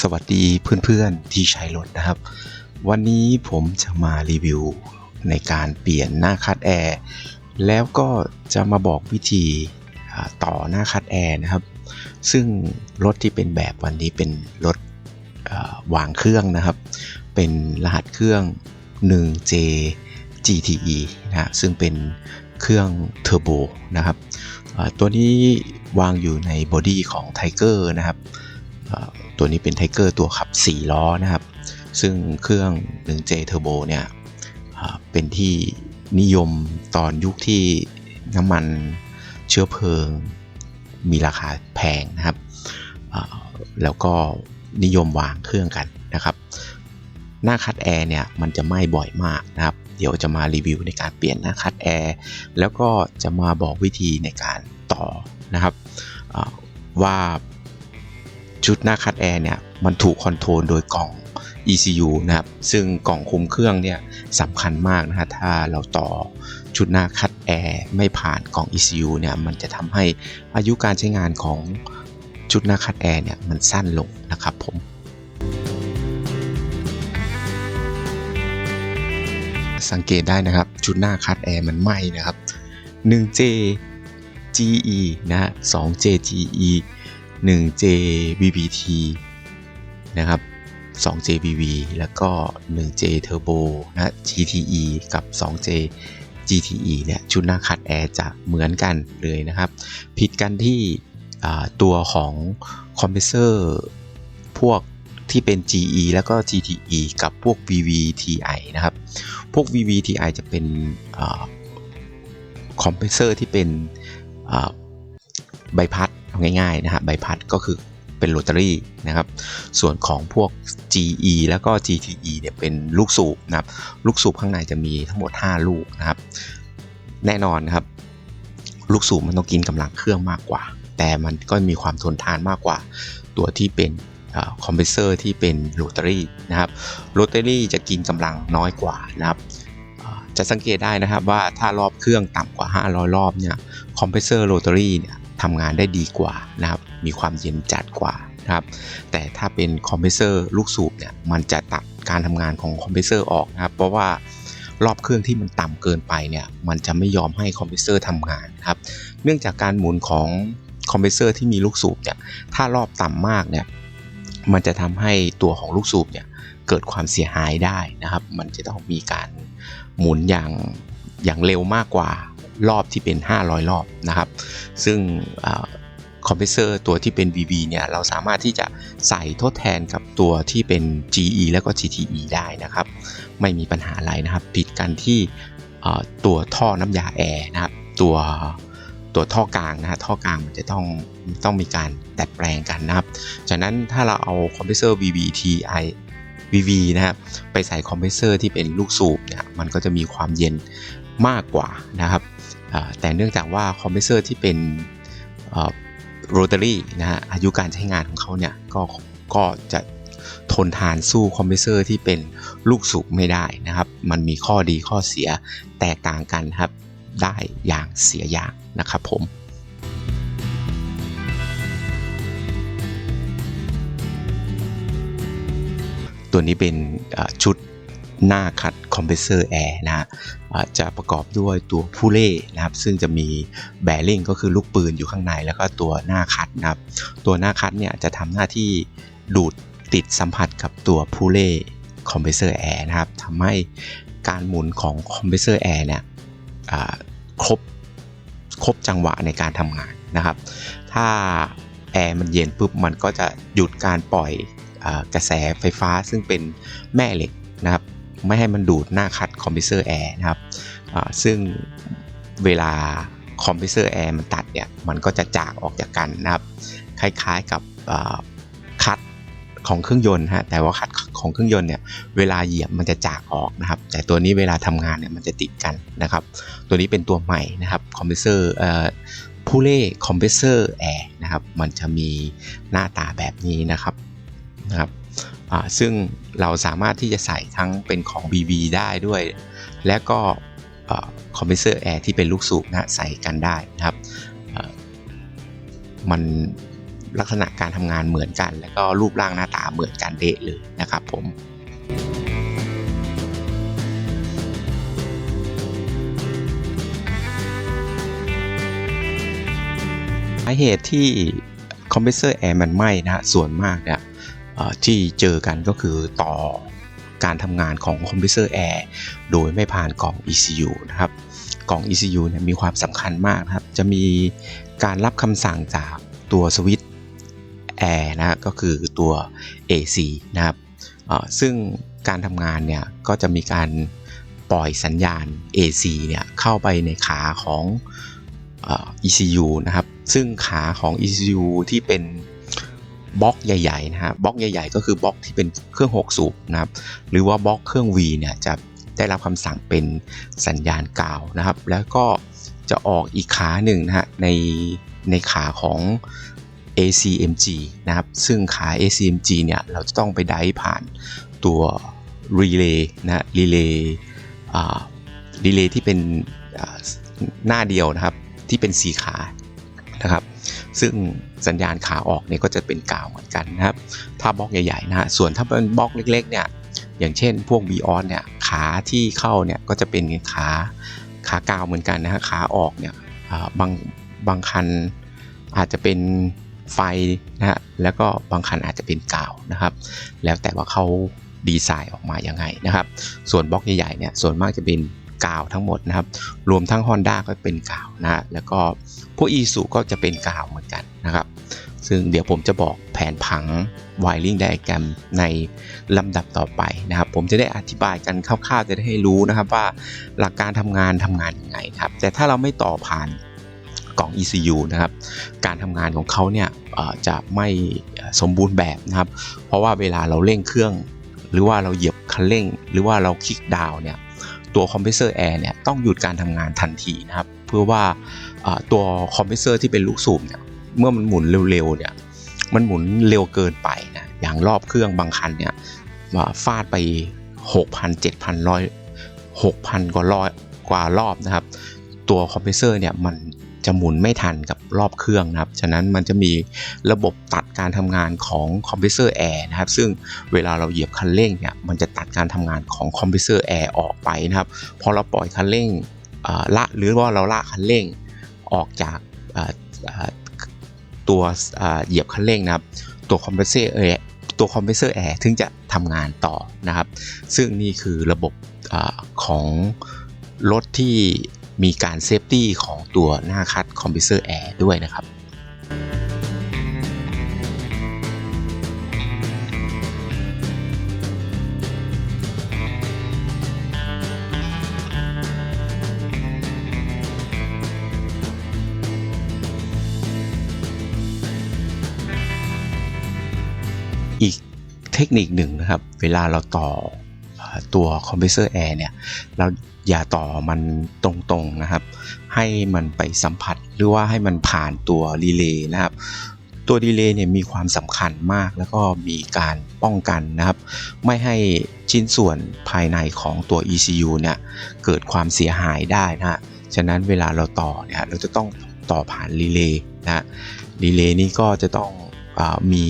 สวัสดีเพื่อนๆที่ใช้รถนะครับ วันนี้ผมจะมารีวิวในการเปลี่ยนหน้าคัดแอร์แล้วก็จะมาบอกวิธีต่อหน้าคัดแอร์นะครับ ซึ่งรถที่เป็นแบบวันนี้เป็นรถวางเครื่องนะครับ เป็นรหัสเครื่อง 1J GTE นะฮะซึ่งเป็นเครื่องเทอร์โบนะครับตัวนี้วางอยู่ในบอดี้ของ Tiger นะครับ ตัวนี้เป็น Tiger ตัวขับ 4 ล้อนะครับ ซึ่งเครื่อง 1J Turbo เนี่ยเป็นที่นิยมตอนยุคที่น้ำมันเชื้อเพลิง มีราคาแพงนะครับ แล้วก็นิยมวางเครื่องกันนะครับ หน้าคัดแอร์เนี่ยมันจะไหม้บ่อยมากนะครับ เดี๋ยวจะมารีวิวในการเปลี่ยนหน้าคัดแอร์แล้วก็จะมาบอกวิธีในการต่อนะครับว่า ชุดหน้าคัดแอร์เนี่ยมันถูกคอนโทรลโดยกล่อง ECU นะครับซึ่งกล่องคุมเครื่องเนี่ยสำคัญมากนะฮะถ้าเราต่อชุดหน้าคัดแอร์ไม่ผ่านกล่อง ECU เนี่ยมันจะทำให้อายุการใช้งานของชุดหน้าคัดแอร์เนี่ยมันสั้นลงนะครับผมสังเกตได้นะครับชุดหน้าคัดแอร์มันไหม้นะครับ 1J GE นะ 2J GE 1J BBT นะครับ 2J BB แล้วก็ 1J Turbo นะ GTE กับ 2J GTE เนี่ยชุดหน้าคัดแอร์จะเหมือนกันเลยนะครับ ผิดกันที่ตัวของคอมเพรสเซอร์พวกที่เป็น GE แล้วก็ GTE กับพวก VVTi นะครับ พวก VVTi จะเป็นคอมเพรสเซอร์ที่เป็นใบพัด เอาง่ายๆนะฮะใบพัดก็คือเป็นโรตารี่นะครับ ส่วนของพวก GE แล้วก็ GTE เนี่ยเป็นลูกสูบนะครับ ลูกสูบข้างในจะมีทั้งหมด 5 ลูกนะครับ แน่นอนนะครับ ลูกสูบมันต้องกินกำลังเครื่องมากกว่า แต่มันก็มีความทนทานมากกว่า ตัวที่เป็นคอมเพรสเซอร์ที่เป็นโรตารี่นะครับ โรตารี่จะกินกำลังน้อยกว่านะครับ จะสังเกตได้นะครับว่าถ้ารอบเครื่องต่ำกว่า 500 รอบเนี่ย คอมเพรสเซอร์โรตารี่เนี่ย ทำงานได้ดีกว่านะครับ มีความเย็นจัดกว่านะครับ แต่ถ้าเป็นคอมเพรสเซอร์ลูกสูบเนี่ย มันจะตัดการทำงานของคอมเพรสเซอร์ออกนะครับ เพราะว่ารอบเครื่องที่มันต่ำเกินไปเนี่ย มันจะไม่ยอมให้คอมเพรสเซอร์ทำงานครับ เนื่องจากการหมุนของคอมเพรสเซอร์ที่มีลูกสูบเนี่ย ถ้ารอบต่ำมากเนี่ย มันจะทำให้ตัวของลูกสูบเนี่ยเกิดความเสียหายได้นะครับ มันจะต้องมีการหมุนอย่างอย่างเร็วมากกว่า รอบที่เป็น 500 รอบนะครับ ซึ่งคอมเพรสเซอร์ตัวที่เป็น VV เนี่ยเราสามารถที่จะใส่ทดแทนกับตัวที่เป็น GE แล้วก็ GTE ได้นะครับ ไม่มีปัญหาอะไรนะครับ ผิดกันที่ตัวท่อน้ำยาแอร์นะครับ ตัวตัวท่อกลางนะฮะท่อกลางมันจะต้องต้องมีการดัดแปลงกันนะครับ จากนั้นถ้าเราเอาคอมเพรสเซอร์ VVTi VV นะครับไปใส่คอมเพรสเซอร์ที่เป็นลูกสูบเนี่ยมันก็จะมีความเย็นมากกว่านะครับ แต่เนื่องจากว่าคอมเพรสเซอร์ที่เป็นโรตารี่นะฮะอายุการใช้งานของเขาเนี่ยก็ก็จะทนทานสู้คอมเพรสเซอร์ที่เป็นลูกสูบไม่ได้นะครับ มันมีข้อดีข้อเสียแตกต่างกันครับ ได้อย่างเสียอย่างนะครับผมตัวนี้เป็นชุด หน้าคัดคอมเพรสเซอร์แอร์นะฮะจะประกอบด้วยตัวผู้เล่นะครับ ซึ่งจะมีแบริ่งก็คือลูกปืนอยู่ข้างใน แล้วก็ตัวหน้าคัดนะครับ ตัวหน้าคัดเนี่ยจะทำหน้าที่ดูดติดสัมผัสกับตัวผู้เล่คอมเพรสเซอร์แอร์นะครับทำให้การหมุนของคอมเพรสเซอร์แอร์เนี่ยครบครบจังหวะในการทำงานนะครับ ถ้าแอร์มันเย็นปุ๊บมันก็จะหยุดการปล่อยอกระแสไฟฟ้าซึ่งเป็นแม่เหล็กนะครับ ไม่ให้มันดูดหน้าคัดคอมเพรสเซอร์แอร์นะครับซึ่งเวลาคอมเพรสเซอร์แอร์มันตัดเนี่ยมันก็จะจากออกจากกันนะครับ คล้ายๆกับคัดของเครื่องยนต์ฮะแต่ว่าคัดของเครื่องยนต์เนี่ยเวลาเหยียบมันจะจากออกนะครับ แต่ตัวนี้เวลาทำงานเนี่ยมันจะติดกันนะครับ ตัวนี้เป็นตัวใหม่นะครับคอมเพรสเซอร์ผู้เล่คอมเพรสเซอร์แอร์นะครับ มันจะมีหน้าตาแบบนี้นะครับนะครับ ซึ่งเราสามารถที่จะใส่ทั้งเป็นของ BB ได้ด้วย และก็คอมเพรสเซอร์แอร์ที่เป็นลูกสูบนะใส่กันได้นะครับมันลักษณะการทำงานเหมือนกัน แล้วก็รูปร่างหน้าตาเหมือนกันเดะเลยนะครับผมสาเหตุที่คอมเพรสเซอร์แอร์มันไหม้นะส่วนมากเนี่ยเอ่อ ที่เจอกันก็คือต่อการทำงานของคอมเพรสเซอร์แอร์โดยไม่ผ่านกล่อง ECU นะครับ กล่อง ECU เนี่ยมีความสำคัญมากนะครับ จะมีการรับคำสั่งจากตัวสวิตช์แอร์นะก็คือตัว AC นะครับซึ่งการทำงานเนี่ยก็จะมีการปล่อยสัญญาณ AC เนี่ยเข้าไปในขาของ ECU นะครับ ซึ่งขาของ ECU ที่เป็น บล็อกใหญ่ๆนะฮะบล็อกใหญ่ ๆ ก็คือบล็อกที่เป็นเครื่อง 6 สูบนะครับหรือว่าบล็อกเครื่อง V เนี่ยจะได้รับคำสั่งเป็นสัญญาณกาวนะครับ แล้วก็จะออกอีกขาหนึ่งนะฮะในในขาของ ACMG นะครับ ซึ่งขา ACMG เนี่ย เราจะต้องไปไดฟ์ผ่านตัว Relay นะฮะ Relay อ่า Relay ที่เป็นอ่าหน้าเดียวนะครับ ที่เป็นสีขานะครับ ซึ่งสัญญาณขาออกเนี่ยก็จะเป็นกาวเหมือนกันนะครับ ถ้าบล็อกใหญ่ๆนะฮะส่วนถ้าเป็นบล็อกเล็กๆเนี่ยอย่างเช่นพวก b ีออนเนี่ยขาที่เข้าเนี่ยก็จะเป็นขาขากาวเหมือนกันนะฮะขาออกเนี่ยบางบางคันอาจจะเป็นไฟนะฮะแล้วก็บางคันอาจจะเป็นกาวนะครับ แล้วแต่ว่าเขาดีไซน์ออกมายังไงนะครับ ส่วนบล็อกใหญ่ๆเนี่ยส่วนมากจะเป็น กาวทั้งหมดนะครับ รวมทั้ง Honda ก็เป็นกาวนะฮะแล้วก็พวก Isuzu ก็จะเป็นกาวเหมือนกันนะครับ ซึ่งเดี๋ยวผมจะบอกแผนผัง wiring diagram ในลำดับต่อไปนะครับ ผมจะได้อธิบายกันคร่าวๆจะได้ให้รู้นะครับว่าหลักการทำงานทำงานยังไงครับ แต่ถ้าเราไม่ต่อผ่านกล่อง ECU นะครับ การทำงานของเขาเนี่ยจะไม่สมบูรณ์แบบนะครับ เพราะว่าเวลาเราเร่งเครื่อง หรือว่าเราเหยียบคันเร่ง หรือว่าเราคลิกดาวน์เนี่ย ตัวคอมเพรสเซอร์แอร์เนี่ยต้องหยุดการทำงานทันทีนะครับเพื่อว่าตัวคอมเพรสเซอร์ที่เป็นลูกสูบเนี่ยเมื่อมันหมุนเร็วๆเนี่ยมันหมุนเร็วเกินไปนะอย่างรอบเครื่องบางคันเนี่ยาฟาดไป 6,000 7,000ร้อย6,000 กว่ารอบกว่ารอบนะครับ ตัวคอมเพรสเซอร์เนี่ยมัน จะหมุนไม่ทันกับรอบเครื่องนะครับ ฉะนั้นมันจะมีระบบตัดการทำงานของคอมเพรสเซอร์แอร์นะครับ ซึ่งเวลาเราเหยียบคันเร่งเนี่ย มันจะตัดการทำงานของคอมเพรสเซอร์แอร์ออกไปนะครับ พอเราปล่อยคันเร่งอ่าละหรือว่าเราละคันเร่งออกจากตัวเหยียบคันเร่งนะครับ ตัวคอมเพรสเซอร์แอร์ตัวคอมเพรสเซอร์แอร์ถึงจะทำงานต่อนะครับ ซึ่งนี่คือระบบอของรถที่ มีการเซฟตี้ของตัวหน้าคัดคอมเพรสเซอร์แอร์ด้วยนะครับอีกเทคนิคหนึ่งนะครับ เวลาเราต่อเอ่อ ตัวคอมเพรสเซอร์แอร์เนี่ยเราอย่าต่อมันตรงๆนะครับ ให้มันไปสัมผัสหรือว่าให้มันผ่านตัวรีเลย์นะครับ ตัวดีเลย์เนี่ยมีความสำคัญมากแล้วก็มีการป้องกันนะครับ ไม่ให้ชิ้นส่วนภายในของตัว ECU เนี่ยเกิดความเสียหายได้นะฮะฉะนั้นเวลาเราต่อเนี่ยเราจะต้องต่อผ่านรีเลย์นะฮะรีเลย์นี่ก็จะต้องอมี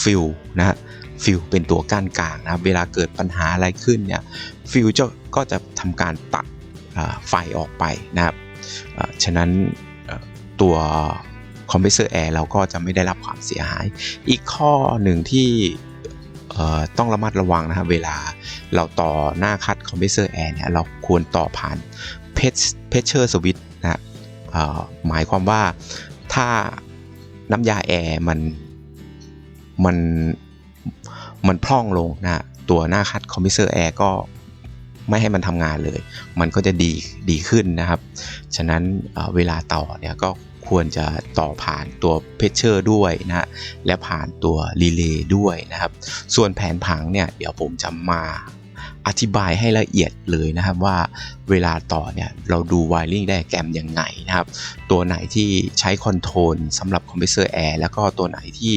ฟิลนะฮะ ฟิลเป็นตัวกั้นกลางนะครับเวลาเกิดปัญหาอะไรขึ้นเนี่ยฟิลจะก็จะทำการตัดอ่าไฟออกไปนะครับฉะนั้นตัวคอมเพรสเซอร์แอร์เราก็จะไม่ได้รับความเสียหาย อีกข้อหนึ่งที่ต้องระมัดระวังนะครับเวลาเราต่อหน้าคัดคอมเพรสเซอร์แอร์เนี่ยเราควรต่อผ่านเพชเพชเชอร์สวิตนะหมายความว่าถ้าน้ำยาแอร์มันมัน มันพร่องลงนะตัวหน้าคัดคอมเพรสเซอร์แอร์ก็ไม่ให้มันทำงานเลย มันก็จะดีดีขึ้นนะครับ ฉะนั้นเเวลาต่อเนี่ยก็ควรจะต่อผ่านตัวเพชเชอร์ด้วยนะฮะและผ่านตัวรีเลย์ด้วยนะครับ ส่วนแผนผังเนี่ยเดี๋ยวผมจะมา อธิบายให้ละเอียดเลยนะครับว่าเวลาต่อเนี่ยเราดู wiring diagram ยังไงนะครับ ตัวไหนที่ใช้คอนโทรลสำหรับคอมเพรสเซอร์แอร์แล้วก็ตัวไหนที่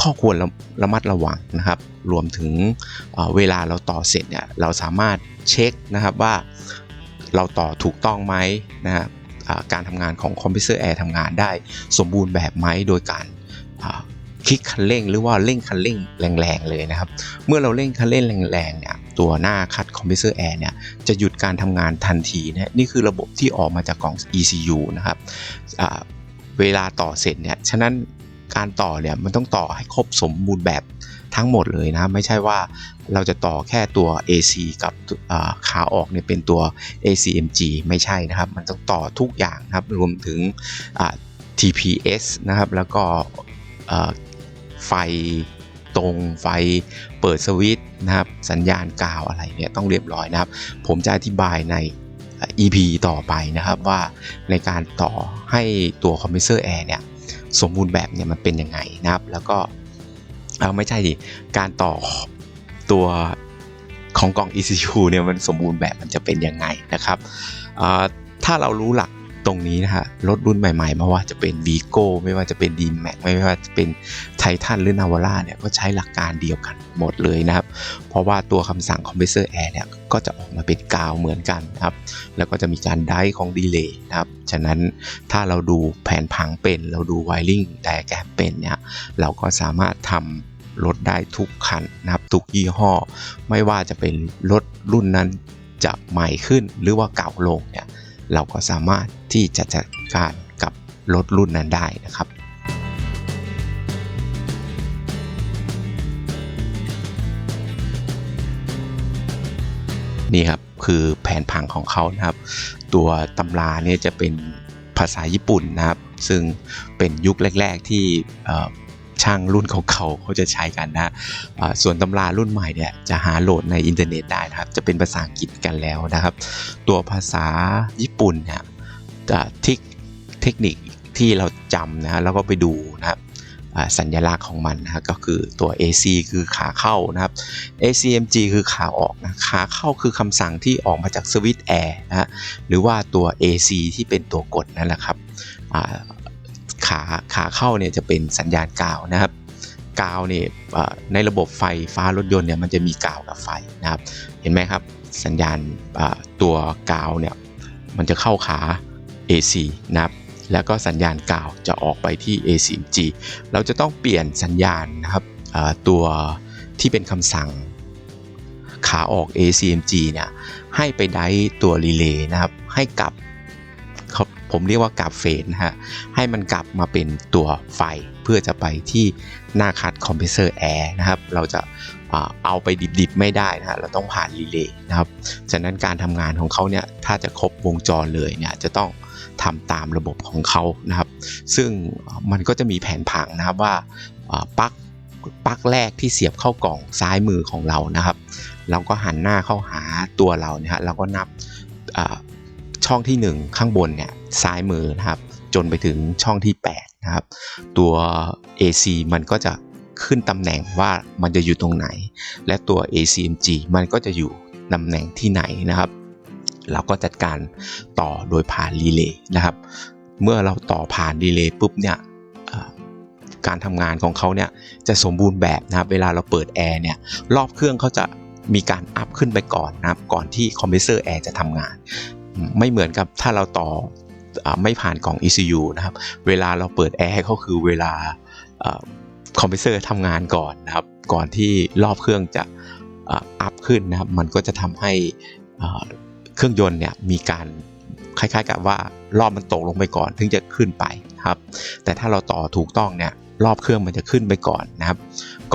ข้อควรระระมัดระวังนะครับ รวมถึงเเวลาเราต่อเสร็จเนี่ยเราสามารถเช็คนะครับว่าเราต่อถูกต้องไหมนะครับการทำงานของคอมเพรสเซอร์แอร์ทำงานได้สมบูรณ์แบบไหมโดยการคลิกคันเร่งหรือว่าเร่งคันเร่งแรงๆเลยนะครับ เมื่อเราเร่งคันเร่งแรงๆเนี่ย ตัวหน้าคัดคอมเพรสเซอร์แอร์เนี่ยจะหยุดการทำงานทันทีนะนี่คือระบบที่ออกมาจากกล่อง ECU นะครับเวลาต่อเสร็จเนี่ยฉะนั้นการต่อเนี่ยมันต้องต่อให้ครบสมบูรณ์แบบทั้งหมดเลยนะ ไม่ใช่ว่าเราจะต่อแค่ตัว AC กับขาออกเนี่ยเป็นตัว ACMG ไม่ใช่นะครับ มันต้องต่อทุกอย่างนะครับ รวมถึง TPS นะครับ แล้วก็ไฟ ตรงไฟเปิดสวิตช์นะครับสัญญาณกาวอะไรเนี่ยต้องเรียบร้อยนะครับ ผมจะอธิบายใน EP ต่อไปนะครับว่าในการต่อให้ตัวคอมเพรสเซอร์แอร์เนี่ยสมบูรณ์แบบเนี่ยมันเป็นยังไงนะครับ แล้วก็เอาไม่ใช่ดิการต่อตัวของกล่อง ECU เนี่ยมันสมบูรณ์แบบมันจะเป็นยังไงนะครับ ถ้าเรารู้หลัก ตรงนี้นะฮะรถรุ่นใหม่ๆไม่ว่าจะเป็น Vigo ไม่ว่าจะเป็น d m a x ไม่ว่าจะเป็นไททันหรือ Navara เนี่ยก็ใช้หลักการเดียวกันหมดเลยนะครับ เพราะว่าตัวคำสั่ง Compressor Air เนี่ยก็จะออกมาเป็นกาวเหมือนกันนะครับ แล้วก็จะมีการไดของดีเลย์นะครับ ฉะนั้นถ้าเราดูแผนผังเป็น เราดู Wiring Diagram เป็นเนี่ยเราก็สามารถทำรถได้ทุกคันนะครับ ทุกยี่ห้อ ไม่ว่าจะเป็นรถรุ่นนั้นจะใหม่ขึ้นหรือว่าเก่าลงเนี่ย เราก็สามารถที่จะจัดการกับรถรุ่นนั้นได้นะครับนี่ครับคือแผนผังของเขานะครับ ตัวตำราเนี่ยจะเป็นภาษาญี่ปุ่นนะครับ ซึ่งเป็นยุคแรก ๆ ที่ ช่างรุ่นเก่าๆเขาจะใช้กันนะส่วนตำรารุ่นใหม่เนี่ยจะหาโหลดในอินเทอร์เน็ตได้นะครับ จะเป็นภาษาอังกฤษกันแล้วนะครับ ตัวภาษาญี่ปุ่นเนี่ยจะเทคเทคนิคที่เราจำนะแล้วก็ไปดูนะครับสัญลักษณ์ของมันนะก็คือตัว AC คือขาเข้านะครับ ACMG คือขาออกนะขาเข้าคือคำสั่งที่ออกมาจากสวิตช์แอร์นะหรือว่าตัว AC ที่เป็นตัวกดนั่นแหละครับ ขาขาเข้าเนี่ยจะเป็นสัญญาณกาวนะครับกาวเนี่ยในระบบไฟฟ้ารถยนต์เนี่ยมันจะมีกาวกับไฟนะครับเห็นไหมครับสัญญาณตัวกาวเนี่ยมันจะเข้าขา AC นะครับแล้วก็สัญญาณกาวจะออกไปที่ ACMG เราจะต้องเปลี่ยนสัญญาณนะครับตัวที่เป็นคำสั่งขาออก ACMG เนี่ยให้ไปได้ตัวรีเลย์นะครับให้กลับ เขาผมเรียกว่ากลับเฟสนะฮะ ให้มันกลับมาเป็นตัวไฟเพื่อจะไปที่หน้าคัดคอมเพรสเซอร์แอร์นะครับ เราจะเอาไปดิบๆ ไม่ได้นะฮะ เราต้องผ่านรีเลย์นะครับ ฉะนั้นการทำงานของเขาเนี่ย ถ้าจะครบวงจรเลยเนี่ย จะต้องทำตามระบบของเขานะครับ ซึ่งมันก็จะมีแผนผังนะครับว่าปลั๊กปลั๊กแรกที่เสียบเข้ากล่องซ้ายมือของเรานะครับ เราก็หันหน้าเข้าหาตัวเราเนี่ยฮะ เราก็นับ ช่องที่ 1 ข้างบนเนี่ยซ้ายมือนะครับ จนไปถึงช่องที่8นะครับ ตัว AC มันก็จะขึ้นตำแหน่งว่ามันจะอยู่ตรงไหน และตัว ACMG มันก็จะอยู่ตำแหน่งที่ไหนนะครับ เราก็จัดการต่อโดยผ่านรีเลย์นะครับ เมื่อเราต่อผ่านรีเลย์ปุ๊บเนี่ยการทำงานของเขาเนี่ยจะสมบูรณ์แบบนะครับ เวลาเราเปิดแอร์เนี่ยรอบเครื่องเขาจะมีการอัพขึ้นไปก่อนนะครับ ก่อนที่คอมเพรสเซอร์แอร์จะทำงาน ไม่เหมือนกับถ้าเราต่ออไม่ผ่านกล่อง ECU นะครับ เวลาเราเปิดแอร์ให้เขาคือเวลาคอมเพรสเซอร์ทำงานก่อนนะครับ ก่อนที่รอบเครื่องจะอัพขึ้นนะครับ มันก็จะทำให้เครื่องยนต์เนี่ยมีการคล้ายๆกับว่ารอบมันตกลงไปก่อนถึงจะขึ้นไปครับ แต่ถ้าเราต่อถูกต้องเนี่ยรอบเครื่องมันจะขึ้นไปก่อนนะครับ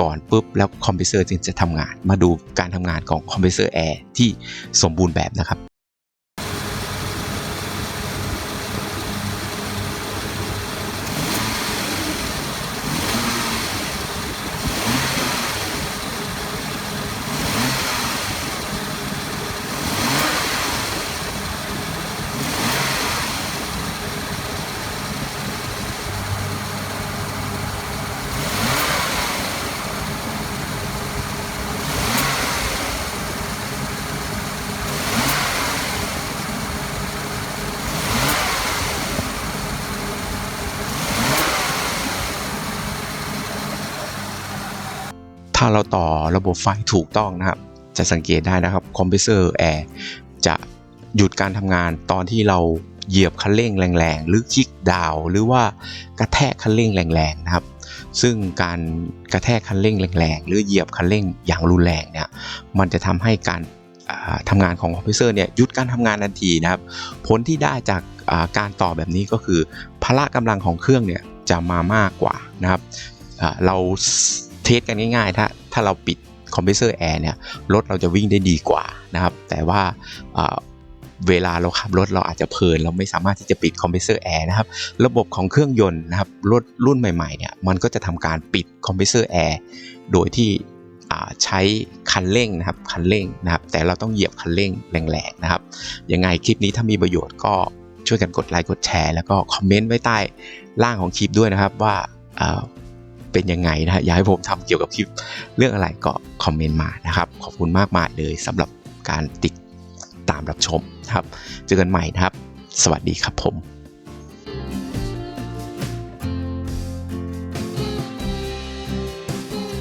ก่อนปุ๊บแล้วคอมเพรสเซอร์จึงจะทำงาน มาดูการทำงานของคอมเพรสเซอร์แอร์ที่สมบูรณ์แบบนะครับ ถ้าเราต่อระบบไฟถูกต้องนะครับ จะสังเกตได้นะครับคอมเพรสเซอร์แอร์จะหยุดการทำงานตอนที่เราเหยียบคันเร่งแรงๆ หรือคลิกดาว หรือว่ากระแทกคันเร่งแรงๆนะครับ ซึ่งการกระแทกคันเร่งแรงๆ หรือเหยียบคันเร่งอย่างรุนแรงเนี่ยมันจะทำให้การอ่าทำงานของคอมพิวเตอร์เนี่ยหยุดการทำงานทันทีนะครับ ผลที่ได้จากการต่อแบบนี้ก็คือพละกำลังของเครื่องเนี่ยจะมามากกว่านะครับเรา เทสกันง่ายๆ ถ้าถ้าเราปิดคอมเพรสเซอร์แอร์เนี่ยรถเราจะวิ่งได้ดีกว่านะครับ แต่ว่าเวลาเราขับรถเราอาจจะเพลินเราไม่สามารถที่จะปิดคอมเพรสเซอร์แอร์นะครับ ระบบของเครื่องยนต์นะครับรถรุ่นใหม่ๆเนี่ยมันก็จะทำการปิดคอมเพรสเซอร์แอร์โดยที่ใช้คันเร่งนะครับคันเร่งนะครับ แต่เราต้องเหยียบคันเร่งแรงๆนะครับ ยังไงคลิปนี้ถ้ามีประโยชน์ก็ช่วยกันกดไลค์กดแชร์ แล้วก็คอมเมนต์ไว้ใต้ล่างของคลิปด้วยนะครับว่า เป็นยังไงนะฮะอยากให้ผมทำเกี่ยวกับคลิปเรื่องอะไรก็คอมเมนต์มานะครับขอบคุณมากมายเลยสำหรับการติดตามรับชมนะครับ เจอกันใหม่นะครับ สวัสดีครับผม